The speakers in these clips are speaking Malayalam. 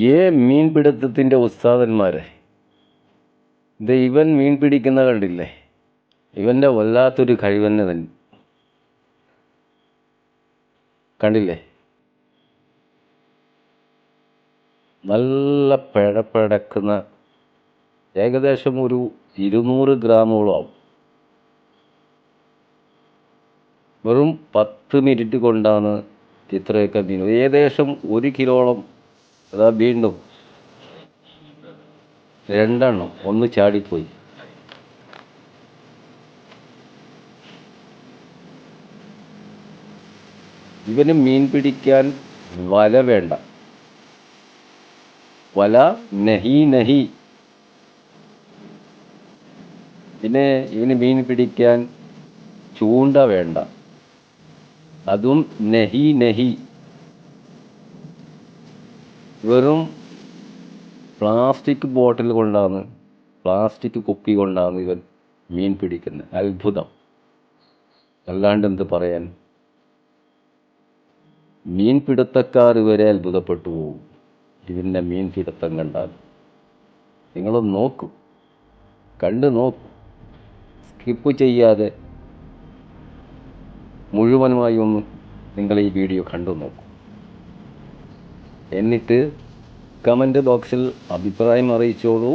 ഏ മീൻപിടുത്തത്തിന്റെ ഉസ്താദന്മാരെ? ഇത് ഇവൻ മീൻ പിടിക്കുന്ന കണ്ടില്ലേ? ഇവന്റെ വല്ലാത്തൊരു കഴിവന്നെ തന്നെ. കണ്ടില്ലേ? നല്ല പിഴപ്പിടക്കുന്ന ഏകദേശം ഒരു ഇരുന്നൂറ് ഗ്രാമോളം ആവും. വെറും പത്ത് മിനിറ്റ് കൊണ്ടാണ് ഇത്രയൊക്കെ മീൻ ഏകദേശം ഒരു കിലോളം അതാ വീണ്ടും രണ്ടെണ്ണം ഒന്ന് ചാടിപ്പോയി. ഇവന് മീൻ പിടിക്കാൻ വല വേണ്ട. വല നഹി നഹി. പിന്നെ ഇവന് മീൻ പിടിക്കാൻ ചൂണ്ട വേണ്ട. അതും നഹി നഹി. വെറും പ്ലാസ്റ്റിക് ബോട്ടിൽ കൊണ്ടാണ് പ്ലാസ്റ്റിക് കുപ്പി കൊണ്ടാണ് ഇവൻ മീൻ പിടിക്കുന്നത്. അത്ഭുതം. അല്ലാണ്ട് എന്ത് പറയാൻ? മീൻ പിടുത്തക്കാർ വരെ അത്ഭുതപ്പെട്ടു പോകും ഇതിന്റെ മീൻ പിടുത്തം കണ്ടാൽ. നിങ്ങളൊന്ന് നോക്കൂ. കണ്ട് നോക്കൂ. സ്കിപ്പ് ചെയ്യാതെ മുഴുവനുമായി ഒന്ന് നിങ്ങൾ ഈ വീഡിയോ കണ്ടു നോക്കൂ. എന്നിട്ട് കമന്റ് ബോക്സിൽ അഭിപ്രായം അറിയിച്ചോളൂ.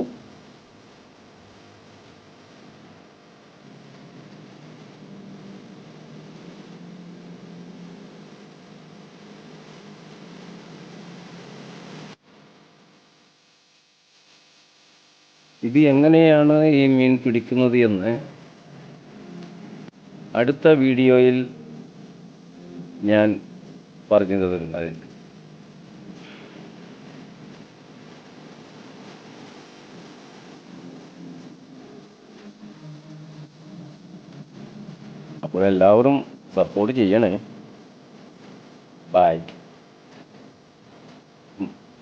ഇത് എങ്ങനെയാണ് ഈ മീൻ പിടിക്കുന്നത് എന്ന് അടുത്ത വീഡിയോയിൽ ഞാൻ പറഞ്ഞു തരുന്നതായിരിക്കും. എല്ലാവരും സപ്പോർട്ട് ചെയ്യണേ. ബായ്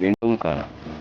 വീണ്ടും കാണാം.